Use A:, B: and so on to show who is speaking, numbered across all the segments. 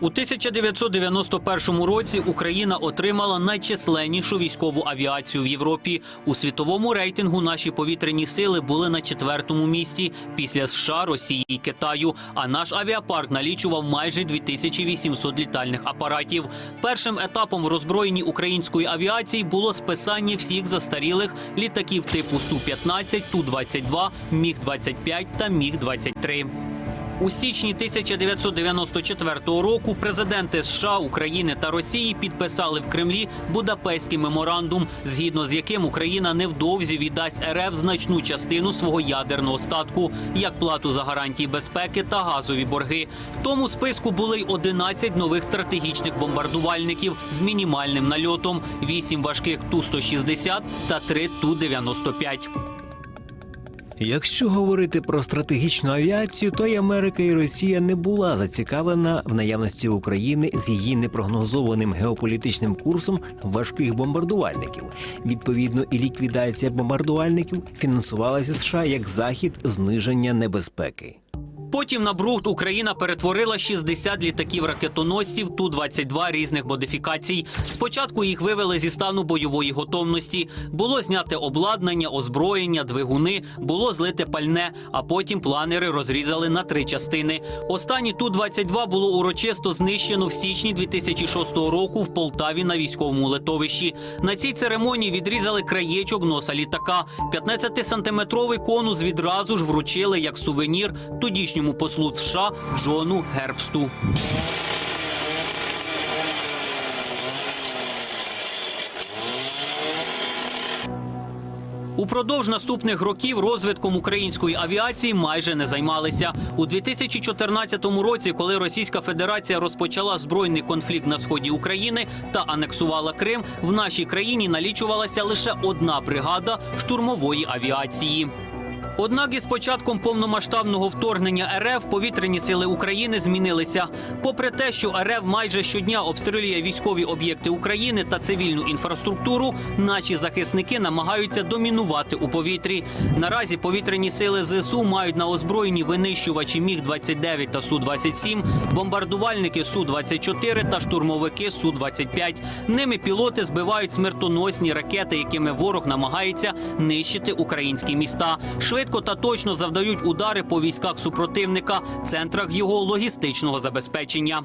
A: У 1991 році Україна отримала найчисленнішу військову авіацію в Європі. У світовому рейтингу наші повітряні сили були на четвертому місці після США, Росії і Китаю. А наш авіапарк налічував майже 2800 літальних апаратів. Першим етапом в роззброєнні української авіації було списання всіх застарілих літаків типу Су-15, Ту-22, Міг-25 та Міг-23. У січні 1994 року президенти США, України та Росії підписали в Кремлі Будапештський меморандум, згідно з яким Україна невдовзі віддасть РФ значну частину свого ядерного статку як плату за гарантії безпеки та газові борги. В тому списку були й 11 нових стратегічних бомбардувальників з мінімальним нальотом, 8 важких Ту-160 та 3 Ту-95.
B: Якщо говорити про стратегічну авіацію, то й Америка і Росія не була зацікавлена в наявності України з її непрогнозованим геополітичним курсом важких бомбардувальників. Відповідно, і ліквідація бомбардувальників фінансувалася США як захід зниження небезпеки.
A: Потім на Брухт Україна перетворила 60 літаків ракетоносців Ту-22 різних модифікацій. Спочатку їх вивели зі стану бойової готовності. Було зняте обладнання, озброєння, двигуни, було злите пальне, а потім планери розрізали на три частини. Останні Ту-22 було урочисто знищено в січні 2006 року в Полтаві на військовому литовищі. На цій церемонії відрізали краєчок носа літака. 15-сантиметровий конус відразу ж вручили як сувенір тодішньому послу США Джону Гербсту. Упродовж наступних років розвитком української авіації майже не займалися. У 2014 році, коли Російська Федерація розпочала збройний конфлікт на сході України та анексувала Крим, в нашій країні налічувалася лише одна бригада штурмової авіації. Однак із початком повномасштабного вторгнення РФ повітряні сили України змінилися. Попри те, що РФ майже щодня обстрілює військові об'єкти України та цивільну інфраструктуру, наші захисники намагаються домінувати у повітрі. Наразі повітряні сили ЗСУ мають на озброєнні винищувачі Міг 29 та Су 27 бомбардувальники Су 24 та штурмовики Су 25 Ними пілоти збивають смертоносні ракети, якими ворог намагається нищити українські міста. Швидко та точно завдають удари по військах супротивника, центрах його логістичного забезпечення.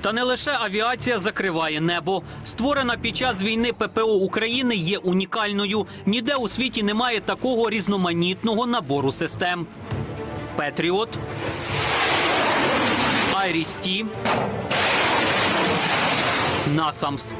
A: Та не лише авіація закриває небо. Створена під час війни ППО України є унікальною. Ніде у світі немає такого різноманітного набору систем. Петріот, Айрісті, Насамс.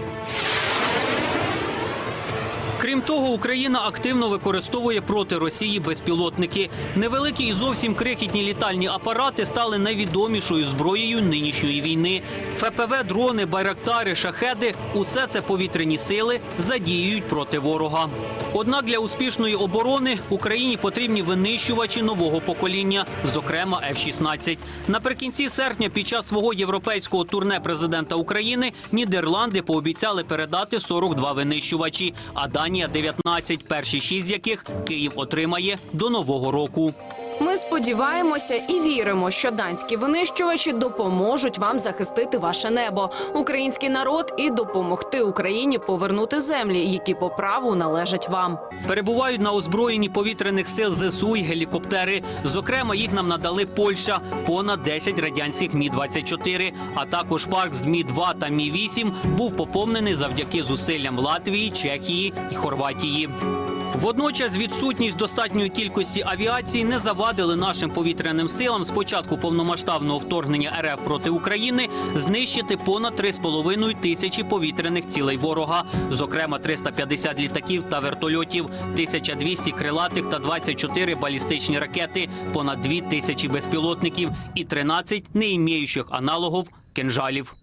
A: Крім того, Україна активно використовує проти Росії безпілотники. Невеликі і зовсім крихітні літальні апарати стали найвідомішою зброєю нинішньої війни. ФПВ, дрони, байрактари, шахеди усе це повітряні сили задіюють проти ворога. Однак для успішної оборони Україні потрібні винищувачі нового покоління, зокрема F-16. Наприкінці серпня, під час свого європейського турне президента України, Нідерланди пообіцяли передати 42 винищувачі, а Данія 19, перші шість з яких Київ отримає до нового року.
C: Ми сподіваємося і віримо, що данські винищувачі допоможуть вам захистити ваше небо, український народ і допомогти Україні повернути землі, які по праву належать вам.
A: Перебувають на озброєнні повітряних сил ЗСУ й гелікоптери. Зокрема, їх нам надали Польща, понад 10 радянських Мі 24 а також парк з Мі 2 та Мі 8 був поповнений завдяки зусиллям Латвії, Чехії і Хорватії. Водночас відсутність достатньої кількості авіації не завадили нашим повітряним силам з початку повномасштабного вторгнення РФ проти України знищити понад 3,5 тисячі повітряних цілей ворога, зокрема 350 літаків та вертольотів, 1200 крилатих та 24 балістичні ракети, понад 2 тисячі безпілотників і 13 не іміючих аналогів кинжалів.